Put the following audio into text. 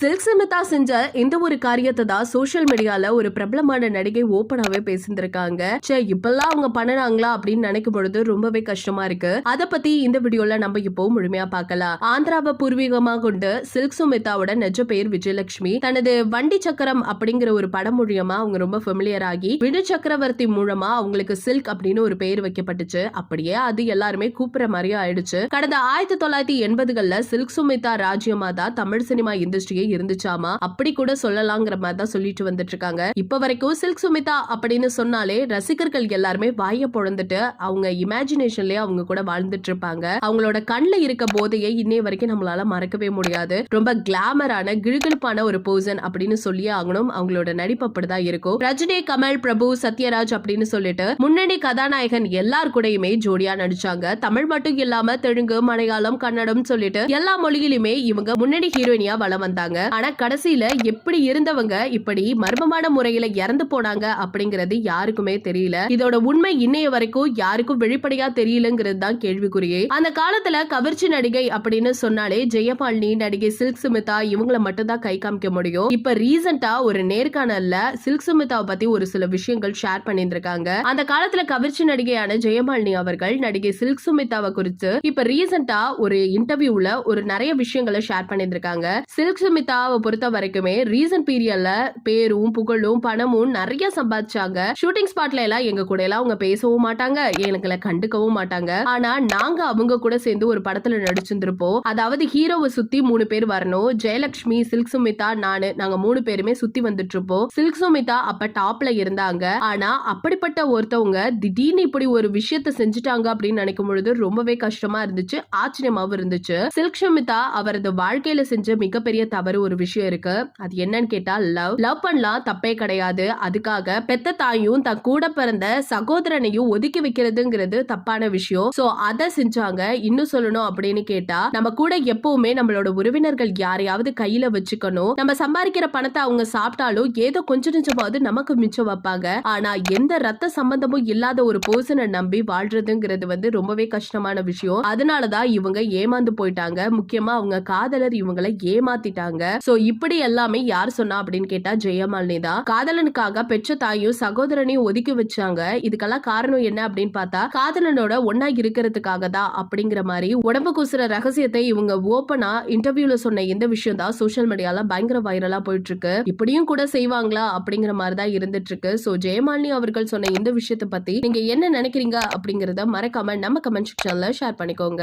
Silk Samitha செஞ்ச இந்த ஒரு காரியத்தை தான் சோஷியல் மீடியால ஒரு பிரபலமான நடிகை ஓப்பனாவே பேசியிருந்திருக்காங்க. சே இப்பெல்லாம் அவங்க பண்ணனாங்களா அப்படின்னு நினைக்கும் பொழுது ரொம்பவே கஷ்டமா இருக்கு. அத பத்தி இந்த வீடியோல நம்ம இப்போ முழுமையா பார்க்கலாம். ஆந்திராவை பூர்வீகமா கொண்டு சில்க் சுமிதாவோட நெஜ பெயர் விஜயலட்சுமி தனது வண்டி சக்கரம் அப்படிங்கிற ஒரு படம் மூலியமா அவங்க ரொம்ப ஃபெமிலியர் ஆகி விடு சக்கரவர்த்தி மூலமா அவங்களுக்கு சில்க் அப்படின்னு ஒரு பெயர் வைக்கப்பட்டுச்சு. அப்படியே அது எல்லாருமே கூப்பிடுற மாதிரியே ஆயிடுச்சு. கடந்த ஆயிரத்தி தொள்ளாயிரத்தி எண்பதுகள்ல சில்க் சுமிதா ராஜ்யமா தான் தமிழ் சினிமா இண்டஸ்ட்ரியை இருந்துச்சாமா? அப்படி கூட சொல்லலாங்கிற மாதிரி தான் சொல்லிட்டு வந்துட்டு இருக்காங்க இப்ப வரைக்கும் சில்க் சுமிதா அப்படின்னு சொன்னாலே ரசிகர்கள் எல்லாருமே வாய பொழந்துட்டு அவங்க இமேஜினேஷன்லயே அவங்க கூட வாழ்ந்துட்டு இருப்பாங்க அவங்களோட கண்ணுல இருக்க போதையை இன்னைய வரைக்கும் நம்மளால மறக்கவே முடியாது. ரொம்ப கிளாமரான கிழுகிழுப்பான ஒரு பர்சன் அப்படின்னு சொல்லியே ஆகணும். அவங்களோட நடிப்பு அப்படிதான் இருக்கும். ரஜினி கமல் பிரபு சத்யராஜ் அப்படின்னு சொல்லிட்டு முன்னணி கதாநாயகன் எல்லார் கூடயுமே ஜோடியா நடிச்சாங்க. தமிழ் மட்டும் இல்லாம தெலுங்கு மலையாளம் கன்னடம் சொல்லிட்டு எல்லா மொழியிலுமே இவங்க முன்னணி ஹீரோயினியா வளம் வந்தாங்க. ஆனா கடைசியில எப்படி இருந்தவங்க இப்படி மர்மமான முறையில இறந்து போனாங்க அப்படிங்கறது யாருக்குமே தெரியல. இதோட உண்மை இன்னைய வரைக்கும் யாருக்கும் வெளிப்படையா தெரியலங்கிறது தான் கேள்விக்குறியே. அந்த காலத்துல கவர்ச்சி நடிகை அப்படின்னு சொன்னாலே ஜெயபாலினி நடிகை சில்க் சுமிதா இவங்கள மட்டும் தான் கை காமிக்க முடியும். இப்ப ரீசெண்டா ஒரு நேர்காணல்ல சில்க் சுமிதாவை பத்தி ஒரு சில விஷயங்கள் ஷேர் பண்ணியிருந்திருக்காங்க. அந்த காலத்துல கவர்ச்சி நடிகையான ஜெயமாலினி அவர்கள் நடிகை சில்க் சுமிதாவை குறித்து இப்ப ரீசெண்டா ஒரு இன்டர்வியூல ஒரு நிறைய விஷயங்களை ஷேர் பண்ணியிருந்திருக்காங்க. சில்க் சுமிதாவை பொறுத்த வரைக்குமே ரீசன் பீரியட்ல பேரும் புகழும் பணமும் நிறைய சம்பாதிச்சாங்க. ஷூட்டிங் ஸ்பாட்ல எல்லாம் எங்க கூட எல்லாம் அவங்க பேசவும் மாட்டாங்க. எங்களை கண்டுக்கவும் மாட்டாங்க. ஆனா நாங்க அவங்க கூட சேர்ந்து ஒரு படத்துல நடிச்சிருந்திருப்போம். அதாவது ஹீரோவை சுத்தி மூணு பேர் வரணும். ஜெயலட்சுமி சில்க் சுமிதா நானு நாங்க மூணு பேருமே சுத்தி வந்துட்டு இருப்போம் சில்க் சுமிதா அப்ப டாப்ல இருந்தாங்க. ஆனா அப்படிப்பட்ட ஒருத்தவங்க திடீர்னு இப்படி ஒரு விஷயத்த செஞ்சுட்டாங்க அப்படின்னு நினைக்கும் பொழுது ரொம்பவே கஷ்டமா இருந்துச்சு. ஆச்சரியமாவும் இருந்துச்சு. சில்க் சுமிதா அவரது வாழ்க்கையில செஞ்ச மிகப்பெரிய தவறு ஒரு விஷயம் இருக்கு. அது என்னன்னு கேட்டா லவ் லவ் பண்ணலாம் தப்பே கிடையாது. அதுக்காக பெத்த தாயும் தன் கூட பிறந்த சகோதரனையும் ஒதுக்கி வைக்கிறதுங்கிறது தப்பான விஷயம். சோ அதை செஞ்சாங்க. இன்னும் சொல்லணும் அப்படின்னு கேட்டா நம்ம கூட எப்பவுமே நம்மளோட உறவினர்கள் யாரையாவது கையில வச்சுக்கணும். நம்ம சம்பாதிக்கிற பணத்தை அவங்க சாப்பிட்டாலும் ஏதோ கொஞ்சம் கொஞ்சமாவது நமக்கு மிச்சம் வைப்பாங்க. ஆனா எந்த ரத்த சம்பந்தமும் இல்லாத ஒரு பர்சனை நம்பி வாழ்றதுங்கிறது வந்து ரொம்பவே கஷ்டமான விஷயம். அதனாலதான் இவங்க ஏமாந்து போயிட்டாங்க. முக்கியமா அவங்க காதலர் இவங்களை ஏமாத்திட்டாங்க. சோ இப்படி எல்லாமே யார் சொன்னா அப்படின்னு கேட்டா ஜெயமாலினி தான். காதலனுக்காக பெற்ற தாயும் சகோதரனையும் ஒதுக்கி வச்சாங்க. இதுக்கெல்லாம் காரணம் என்ன அப்படின்னு பார்த்தா காதலனோட ஒன்னா இருக்கிறதுக்காக தான் அப்படிங்கிற மாதிரி உடம்பு கூசுற ரகசியத்தை இவங்க ஓப்பனா இன்டர்வியூல சொன்ன இந்த விஷயம் தான் சோஷியல் மீடியால பயங்கர வைரலா போயிட்டு இருக்கு இப்படியும் கூட செய்வாங்களா அப்படிங்கிற மாதிரி தான் இருந்துட்டு இருக்கு சோ ஜெயமாலினி அவர்கள் சொன்ன இந்த விஷயத்தை பத்தி நீங்க என்ன நினைக்கிறீங்க அப்படிங்கறத மறக்காம நம்ம கமெண்ட் செக்ஷன்ல ஷேர் பண்ணிக்கோங்க.